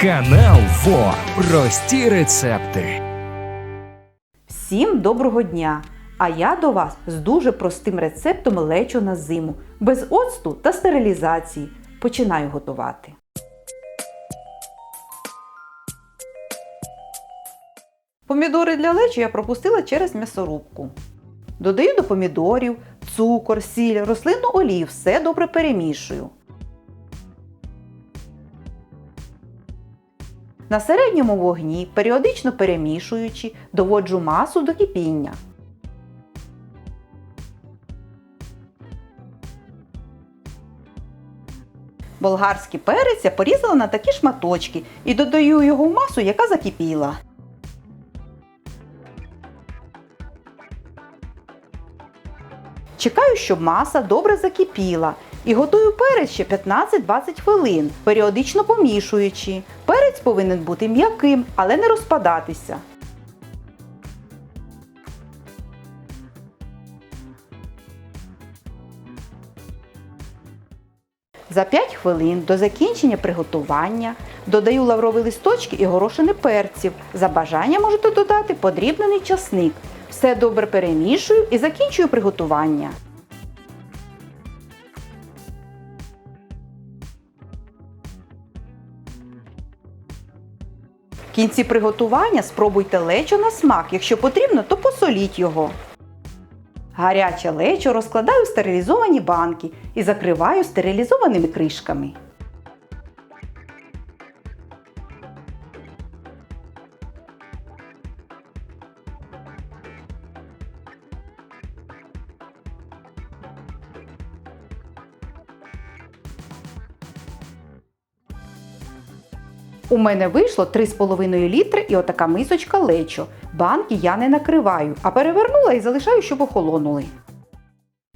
Канал ФО. Прості рецепти. Всім доброго дня! А я до вас з дуже простим рецептом лечо на зиму, без оцту та стерилізації. Починаю готувати. Помідори для лечо я пропустила через м'ясорубку. Додаю до помідорів, цукор, сіль, рослинну олію, все добре перемішую. На середньому вогні, періодично перемішуючи, доводжу масу до кипіння. Болгарський перець я порізала на такі шматочки і додаю його в масу, яка закипіла. Чекаю, щоб маса добре закипіла. І готую перець ще 15-20 хвилин, періодично помішуючи. Перець повинен бути м'яким, але не розпадатися. За 5 хвилин до закінчення приготування додаю лаврові листочки і горошини перців. За бажанням можете додати подрібнений часник. Все добре перемішую і закінчую приготування. В кінці приготування спробуйте лечо на смак. Якщо потрібно, то посоліть його. Гаряче лечо розкладаю в стерилізовані банки і закриваю стерилізованими кришками. У мене вийшло 3,5 літри і отака мисочка лечо. Банки я не накриваю, а перевернула і залишаю, щоб охолонули.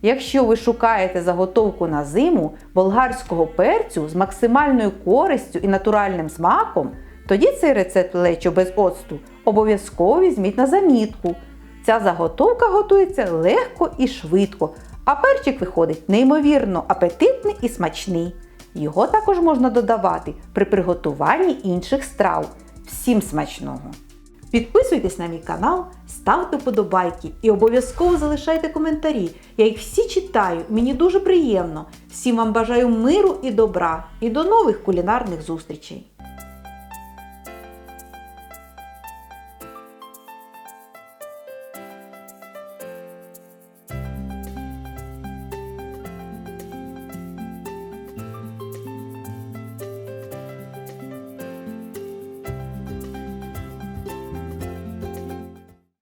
Якщо ви шукаєте заготовку на зиму болгарського перцю з максимальною користю і натуральним смаком, тоді цей рецепт лечо без оцту обов'язково візьміть на замітку. Ця заготовка готується легко і швидко, а перчик виходить неймовірно апетитний і смачний. Його також можна додавати при приготуванні інших страв. Всім смачного! Підписуйтесь на мій канал, ставте вподобайки і обов'язково залишайте коментарі. Я їх всі читаю, мені дуже приємно. Всім вам бажаю миру і добра і до нових кулінарних зустрічей!